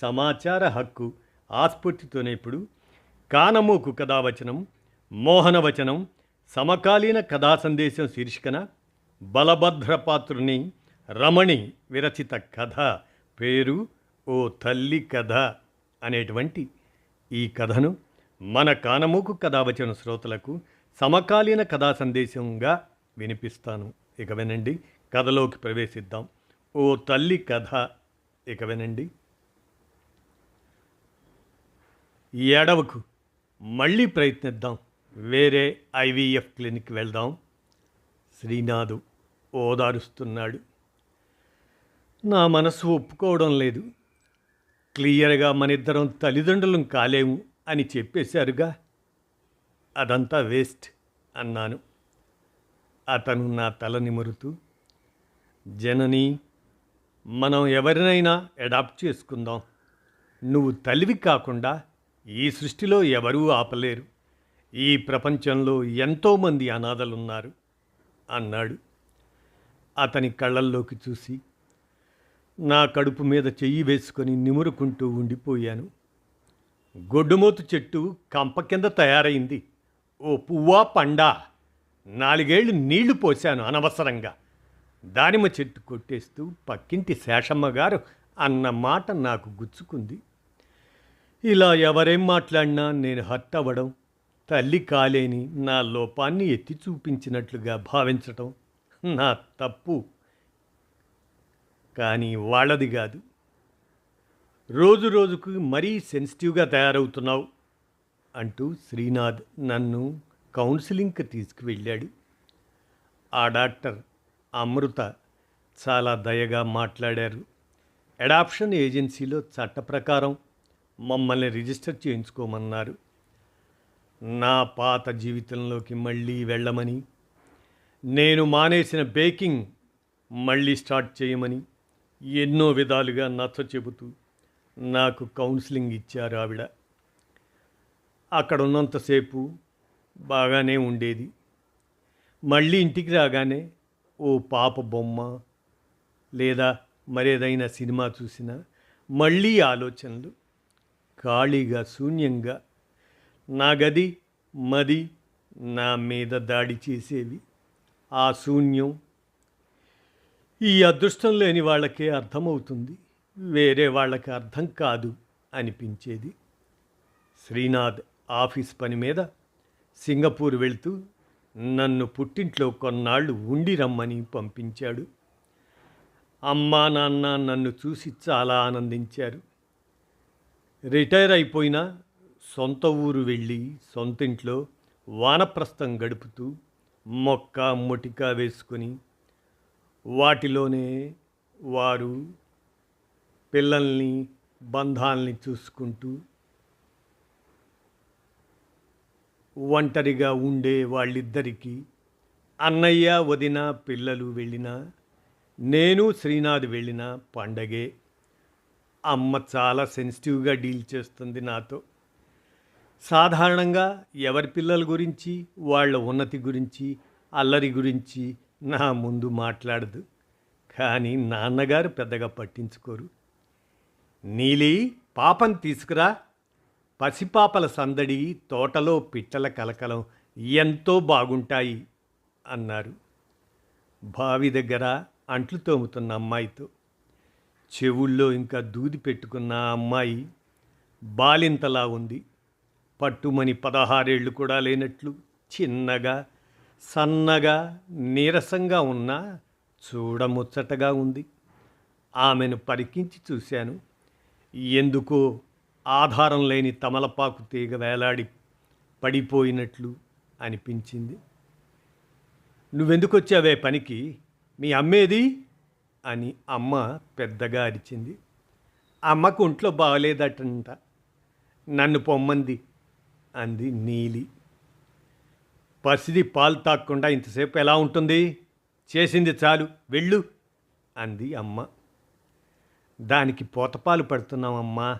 సమాచార హక్కు ఆస్ఫూర్తితోనే ఇప్పుడు కానమూకు కథావచనం మోహనవచనం సమకాలీన కథా సందేశం శీర్షికన బలభద్రపాత్రుని రమణి విరచిత కథ పేరు ఓ తల్లి కథ అనేటువంటి ఈ కథను మన కానమూకు కథావచన శ్రోతలకు సమకాలీన కథా సందేశంగా వినిపిస్తాను. ఇక వినండి కథలోకి ప్రవేశిద్దాం. ఓ తల్లి కథ ఇక వినండి. ఏడవకు మళ్ళీ ప్రయత్నిద్దాం. వేరే ఐవీఎఫ్ క్లినిక్ వెళ్దాం. శ్రీనాథు ఓదారుస్తున్నాడు. నా మనసు ఒప్పుకోవడం లేదు. క్లియర్గా మనిద్దరం తల్లిదండ్రులం కాలేము అని చెప్పేశారుగా. అదంతా వేస్ట్ అన్నాను. అతను నా తల నిమురుతూ జనని మనం ఎవరినైనా అడాప్ట్ చేసుకుందాం. నువ్వు తల్లివి కాకుండా ఈ సృష్టిలో ఎవరూ ఆపలేరు. ఈ ప్రపంచంలో ఎంతోమంది అనాథలున్నారు అన్నాడు. అతని కళ్ళల్లోకి చూసి నా కడుపు మీద చెయ్యి వేసుకొని నిమురుకుంటూ ఉండిపోయాను. గొడ్డుమోతు చెట్టు కంప కింద తయారైంది. ఓ పువ్వా పండా నాలుగేళ్ళు నీళ్ళు పోశాను అనవసరంగా. దానిమ్మ చెట్టు కొట్టేస్తూ పక్కింటి శేషమ్మగారు అన్న మాట నాకు గుచ్చుకుంది. ఇలా ఎవరేం మాట్లాడినా నేను హర్ట్ అవ్వడం తల్లి కాలేని నా లోపాన్ని ఎత్తి చూపించినట్లుగా భావించటం నా తప్పు. కానీ వాళ్ళది కాదు. రోజు రోజుకు మరీ సెన్సిటివ్గా తయారవుతున్నావు అంటూ శ్రీనాథ్ నన్ను కౌన్సిలింగ్కి తీసుకువెళ్ళాడు. ఆ డాక్టర్ అమృత చాలా దయగా మాట్లాడారు. అడాప్షన్ ఏజెన్సీలో చట్ట ప్రకారం మమ్మల్ని రిజిస్టర్ చేయించుకోమన్నారు. నా పాత జీవితంలోకి మళ్ళీ వెళ్ళమని నేను మానేసిన బేకింగ్ మళ్ళీ స్టార్ట్ చేయమని ఎన్నో విధాలుగా నచ్చ చెబుతూ నాకు కౌన్సిలింగ్ ఇచ్చారు ఆవిడ. అక్కడ ఉన్నంతసేపు బాగానే ఉండేది. మళ్ళీ ఇంటికి రాగానే ఓ పాప బొమ్మ లేదా మరేదైనా సినిమా చూసినా మళ్ళీ ఆలోచనలు ఖాళీగా శూన్యంగా. నా గది మది నా మీద దాడి చేసేవి. ఆ శూన్యం ఈ అదృష్టం లేని వాళ్ళకే అర్థమవుతుంది. వేరే వాళ్ళకి అర్థం కాదు అనిపించేది. శ్రీనాథ్ ఆఫీస్ పని మీద సింగపూర్ వెళ్తూ నన్ను పుట్టింట్లో కొన్నాళ్ళు ఉండి రమ్మని పంపించాడు. అమ్మా నాన్న నన్ను చూసి చాలా ఆనందించారు. రిటైర్ అయిపోయినా సొంత ఊరు వెళ్ళి సొంతింట్లో వానప్రస్థం గడుపుతూ మొక్క మొటిక వేసుకొని వాటిలోనే వారు పిల్లల్ని బంధాల్ని చూసుకుంటూ ఒంటరిగా ఉండే వాళ్ళిద్దరికీ అన్నయ్య వదిన పిల్లలు వెళ్ళినా నేను శ్రీనాథ్ వెళ్ళిన పండగే అమ్మ చాలా సెన్సిటివ్గా డీల్ చేస్తుంది నాతో. సాధారణంగా ఎవరి పిల్లల గురించి వాళ్ళ ఉన్నతి గురించి అల్లరి గురించి నా ముందు మాట్లాడదు. కానీ నాన్నగారు పెద్దగా పట్టించుకోరు. నీలి పాపం తీసుకురా. పసిపాపల సందడి తోటలో పిట్టల కలకలం ఎంతో బాగుంటాయి అన్నారు. బావి దగ్గర అంట్లు తోముతున్న అమ్మాయితో. చెవుల్లో ఇంకా దూది పెట్టుకున్న ఆ అమ్మాయి బాలింతలా ఉంది. పట్టుమని పదహారేళ్ళు కూడా లేనట్లు చిన్నగా సన్నగా నీరసంగా ఉన్న చూడముచ్చటగా ఉంది. ఆమెను పరికించి చూశాను. ఎందుకో ఆధారం లేని తమలపాకు తీగ వేలాడి పడిపోయినట్లు అనిపించింది. నువ్వెందుకొచ్చావే పనికి? మీ అమ్మేది? అని అమ్మ పెద్దగా అరిచింది. అమ్మకు ఒంట్లో బాగలేదటంట నన్ను పొమ్మంది అంది నీలి. పసిది పాలు తాక్కుండా ఇంతసేపు ఎలా ఉంటుంది? చేసింది చాలు వెళ్ళు అంది అమ్మ. దానికి పోతపాలు పడుతున్నామమ్మా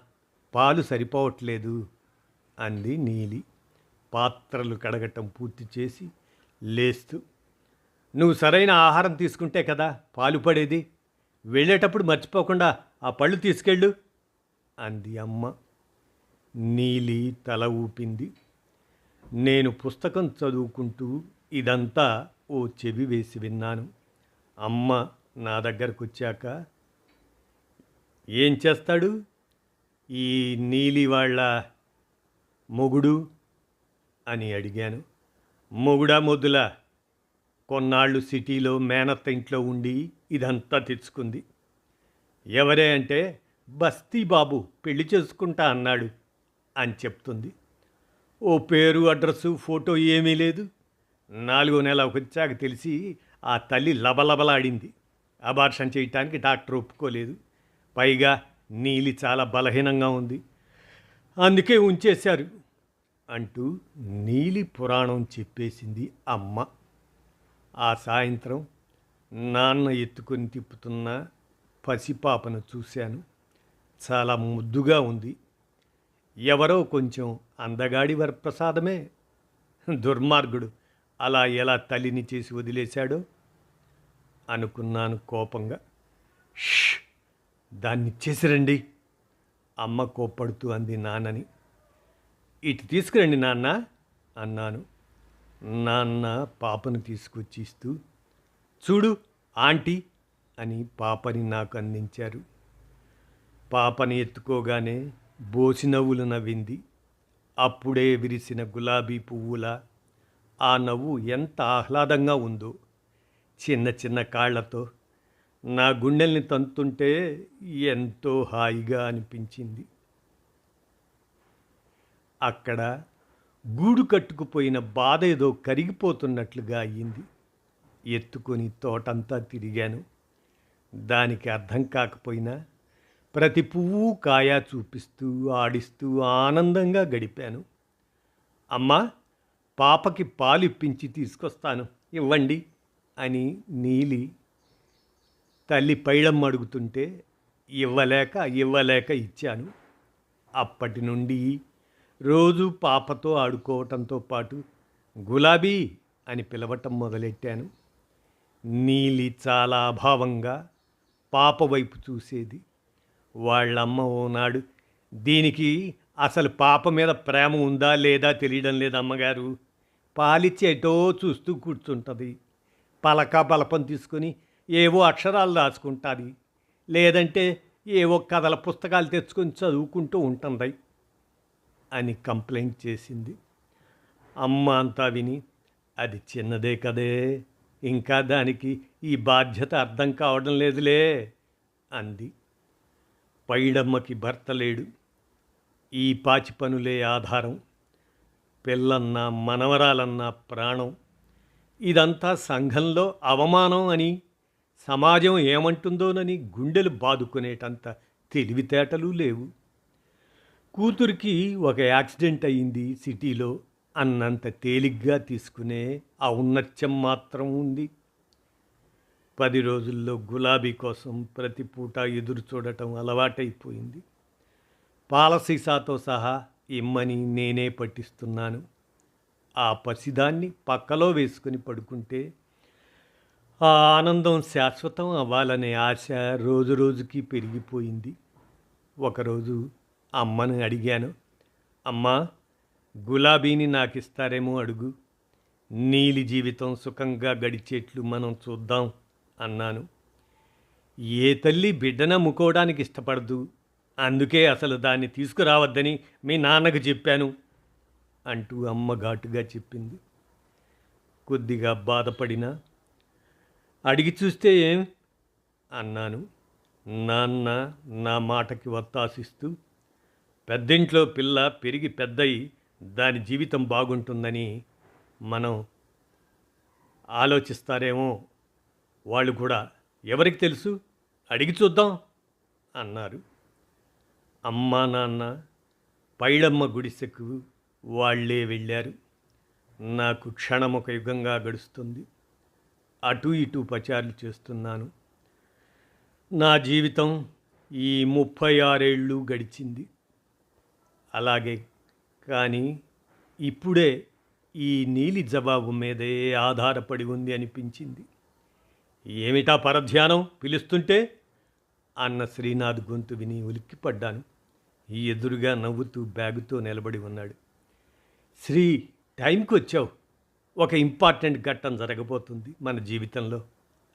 పాలు సరిపోవట్లేదు అంది నీలి. పాత్రలు కడగటం పూర్తి చేసి లేస్తూ నువ్వు సరైన ఆహారం తీసుకుంటే కదా పాలు పడేది? వెళ్ళేటప్పుడు మర్చిపోకుండా ఆ పళ్ళు తీసుకెళ్ళు అంది అమ్మ. నీలి తల ఊపింది. నేను పుస్తకం చదువుకుంటూ ఇదంతా ఓ చెవి వేసి విన్నాను. అమ్మ నా దగ్గరకు వచ్చాక ఏం చేస్తాడు? ఈ నీలి వాళ్ళ మొగుడు? అని అడిగాను. మొగుడా మొద్దులా కొన్నాళ్ళు సిటీలో మేనత్త ఇంట్లో ఉండి ఇదంతా తెచ్చుకుంది. ఎవరే అంటే బస్తీ బాబు పెళ్ళి చేసుకుంటా అన్నాడు అని చెప్తుంది. ఓ పేరు అడ్రస్సు ఫోటో ఏమీ లేదు. నాలుగో నెల వచ్చాక తెలిసి ఆ తల్లి లబలబలాడింది. అబార్షన్ చేయటానికి డాక్టర్ ఒప్పుకోలేదు. పైగా నీలి చాలా బలహీనంగా ఉంది. అందుకే ఉంచేశారు అంటూ నీలి పురాణం చెప్పేసింది అమ్మ. ఆ సాయంత్రం నాన్న ఎత్తుకొని తిప్పుతున్న పసిపాపను చూశాను. చాలా ముద్దుగా ఉంది. ఎవరో కొంచెం అందగాడి వరప్రసాదమే. దుర్మార్గుడు అలా ఎలా తల్లిని చేసి వదిలేశాడో అనుకున్నాను కోపంగా. "ష్! దాన్ని చేసిరండి. అమ్మ కోప్పడుతూ అంది నాన్నని. ఇటు తీసుకురండి నాన్న అన్నాను. నాన్న పాపను తీసుకొచ్చి ఇస్తూ చూడు ఆంటీ అని పాపని నాకు అందించారు పాపని ఎత్తుకోగానే బోసి నవ్వులు నవ్వింది. అప్పుడే విరిసిన గులాబీ పువ్వుల ఆ నవ్వు ఎంత ఆహ్లాదంగా ఉందో. చిన్న చిన్న కాళ్ళతో నా గుండెల్ని తంతుంటే ఎంతో హాయిగా అనిపించింది. అక్కడ గూడు కట్టుకుపోయిన బాధ ఏదో కరిగిపోతున్నట్లుగా అయ్యింది. ఎత్తుకొని తోటంతా తిరిగాను. దానికి అర్థం కాకపోయినా ప్రతి పువ్వు కాయ చూపిస్తూ ఆడిస్తూ ఆనందంగా గడిపాను. అమ్మా పాపకి పాలు ఇప్పించి తీసుకొస్తాను. ఇవ్వండి అని నీలి తల్లి పైళం అడుగుతుంటే ఇవ్వలేక ఇవ్వలేక ఇచ్చాను. అప్పటి నుండి రోజు పాపతో ఆడుకోవటంతో పాటు గులాబీ అని పిలవటం మొదలెట్టాను. నీలి చాలా అభావంగా పాప వైపు చూసేది. వాళ్ళమ్మ ఓనాడు దీనికి అసలు పాప మీద ప్రేమ ఉందా లేదా తెలియడం లేదు అమ్మగారు. పాలిచ్చేటో చూస్తూ కూర్చుంటుంది. పలక బలపం తీసుకొని ఏవో అక్షరాలు రాసుకుంటుంది. లేదంటే ఏవో కథల పుస్తకాలు తెచ్చుకొని చదువుకుంటూ ఉంటుంది అని కంప్లైంట్ చేసింది. అమ్మ అంతా విని అది చిన్నదే కదే. ఇంకా దానికి ఈ బాధ్యత అర్థం కావడం లేదులే అంది. పైడమ్మకి భర్త లేడు. ఈ పాచి పనులే ఆధారం. పిల్లన్న మనవరాలన్న ప్రాణం. ఇదంతా సంఘంలో అవమానం అని సమాజం ఏమంటుందోనని గుండెలు బాదుకునేటంత తెలివితేటలు లేవు. కూతురికి ఒక యాక్సిడెంట్ అయింది సిటీలో. అన్నంత తేలిగ్గా తీసుకునే ఔన్నత్యం మాత్రం ఉంది. పది రోజుల్లో గులాబీ కోసం ప్రతి పూట ఎదురు చూడటం అలవాటైపోయింది. పాల సీసాతో సహా ఇమ్మని నేనే పట్టిస్తున్నాను. ఆ పసిదాన్ని పక్కలో వేసుకుని పడుకుంటే ఆ ఆనందం శాశ్వతం అవ్వాలనే ఆశ రోజు రోజుకి పెరిగిపోయింది. ఒకరోజు అమ్మని అడిగాను అమ్మా గులాబీని నాకు ఇస్తారేమో అడుగు. నీలి జీవితం సుఖంగా గడిచేట్లు మనం చూద్దాం అన్నాను. ఏ తల్లి బిడ్డనమ్ముకోవడానికి ఇష్టపడదు. అందుకే అసలు దాన్ని తీసుకురావద్దని మీ నాన్నకు చెప్పాను అంటూ అమ్మ ఘాటుగా చెప్పింది. కొద్దిగా బాధపడినా అడిగి చూస్తే ఏం? అన్నాను. నాన్న నా మాటకి వత్తాసిస్తూ పెద్దింట్లో పిల్ల పెరిగి పెద్దయి దాని జీవితం బాగుంటుందని మనం ఆలోచిస్తారేమో వాళ్ళు కూడా. ఎవరికి తెలుసు? అడిగి చూద్దాం అన్నారు. అమ్మా నాన్న పైడమ్మ గుడిసెకు వాళ్ళే వెళ్ళారు. నాకు క్షణం ఒక యుగంగా గడుస్తుంది. అటు ఇటు పచారులు చేస్తున్నాను. నా జీవితం ఈ ముప్పై ఆరేళ్ళు గడిచింది. అలాగే కానీ ఇప్పుడే ఈ నీలి జవాబు మీదే ఆధారపడి ఉంది అనిపించింది. ఏమిటా పరధ్యానం? పిలుస్తుంటే? అన్న శ్రీనాథ్ గొంతు విని ఉలిక్కిపడ్డాను. ఈ ఎదురుగా నవ్వుతూ బ్యాగుతో నిలబడి ఉన్నాడు. శ్రీ టైంకి వచ్చావు. ఒక ఇంపార్టెంట్ ఘట్టం జరగబోతుంది మన జీవితంలో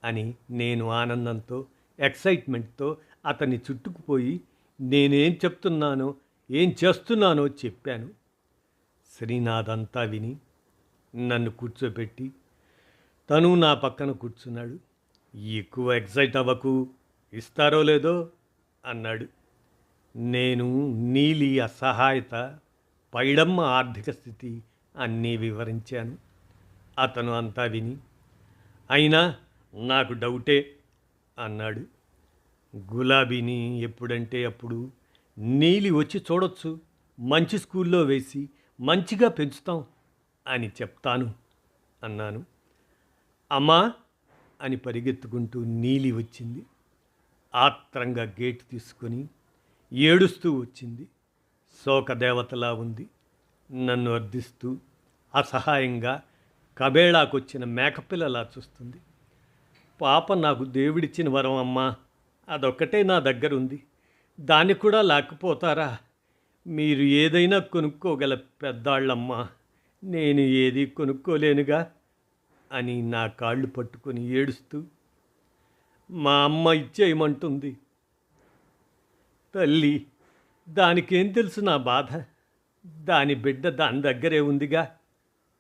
అని నేను ఆనందంతో ఎక్సైట్మెంట్తో అతన్ని చుట్టుకుపోయి నేనేం చెప్తున్నానో ఏం చేస్తున్నానో చెప్పాను. శ్రీనాథంతా విని నన్ను కూర్చోబెట్టి తను నా పక్కన కూర్చున్నాడు. ఎక్కువ ఎక్సైట్ అవ్వకు ఇస్తారో లేదో? అన్నాడు. నేను నీలి అసహాయత పైడమ్మ ఆర్థిక స్థితి అన్నీ వివరించాను. అతను అంతా విని అయినా నాకు డౌటే అన్నాడు. గులాబీని ఎప్పుడంటే అప్పుడు నీలి వచ్చి చూడొచ్చు మంచి స్కూల్లో వేసి మంచిగా పెంచుతాం అని చెప్తాను అన్నాను. అమ్మా అని పరిగెత్తుకుంటూ నీలి వచ్చింది. ఆత్రంగా గేటు తీసుకొని ఏడుస్తూ వచ్చింది. శోకదేవతలా ఉంది. నన్ను అర్థిస్తూ అసహాయంగా కబేళాకొచ్చిన మేకపిల్లలా చూస్తుంది. పాప నాకు దేవుడిచ్చిన వరం అమ్మా. అదొక్కటే నా దగ్గర ఉంది దాన్ని కూడా లేకపోతారా మీరు ఏదైనా కొనుక్కోగల పెద్దాళ్ళమ్మా నేను ఏది కొనుక్కోలేనుగా అని నా కాళ్ళు పట్టుకొని ఏడుస్తూ మా అమ్మ ఇచ్చేయమంటుంది. తల్లి దానికేం తెలుసు నా బాధ? దాని బిడ్డ దాని దగ్గరే ఉందిగా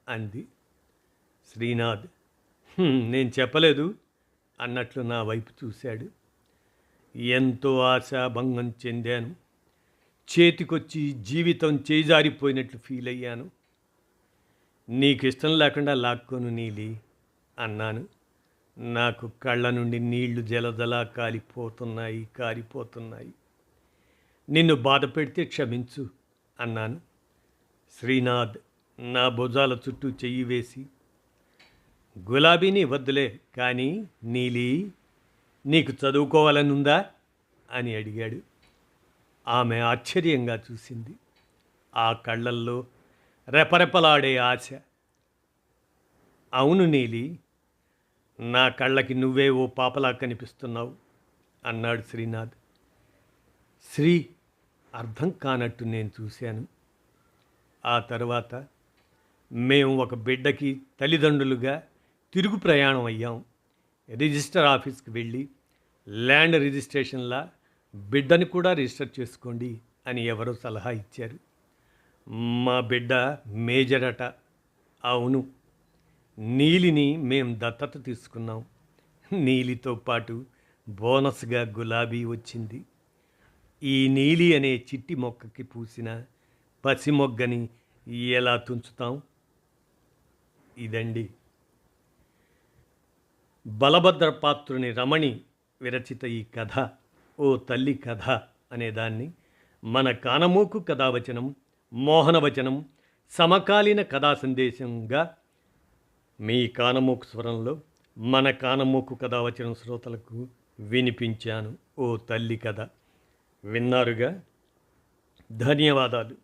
అంది శ్రీనాథ్. నేను చెప్పలేదు అన్నట్లు నా వైపు చూశాడు. ఎంతో ఆశాభంగం చెందాను. చేతికొచ్చి జీవితం చేజారిపోయినట్లు ఫీల్ అయ్యాను. నీకు ఇష్టం లేకుండా లాక్కోను నీలి అన్నాను. నాకు కళ్ళ నుండి నీళ్ళు జలజలా కాలిపోతున్నాయి కారిపోతున్నాయి. నిన్ను బాధ పెడితే క్షమించు అన్నాను. శ్రీనాథ్ నా భుజాల చుట్టూ చెయ్యి వేసి గులాబీని వద్దులే కానీ నీలి నీకు చదువుకోవాలనుందా? అని అడిగాడు. ఆమె ఆశ్చర్యంగా చూసింది. ఆ కళ్ళల్లో రెపరెపలాడే ఆశ. అవును నీలి నా కళ్ళకి నువ్వే ఓ పాపలా కనిపిస్తున్నావు అన్నాడు శ్రీనాథ్. శ్రీ అర్థం కానట్టు నేను చూశాను. ఆ తర్వాత మేము ఒక బిడ్డకి తల్లిదండ్రులుగా తిరుగు ప్రయాణం అయ్యాం. రిజిస్టర్ ఆఫీస్కి వెళ్ళి ల్యాండ్ రిజిస్ట్రేషన్లా బిడ్డని కూడా రిజిస్టర్ చేసుకోండి అని ఎవరో సలహా ఇచ్చారు. మా బిడ్డ మేజర్ అట. అవును నీలిని మేం దత్తత తీసుకున్నాం. నీలితో పాటు బోనస్గా గులాబీ వచ్చింది. ఈ నీలి అనే చిట్టి మొక్కకి పూసిన పసి మొగ్గని ఎలా తుంచుతాం? ఇదండి. బలభద్ర పాత్రుని రమణి విరచిత ఈ కథ. ఓ తల్లి కథ అనేదాన్ని మన కానమూకు కథావచనం మోహనవచనం సమకాలీన కథా సందేశంగా మీ కానమూకు స్వరంలో మన కానమూకు కథావచనం శ్రోతలకు వినిపించాను. ఓ తల్లి కథ. విన్నారుగా? ధన్యవాదాలు.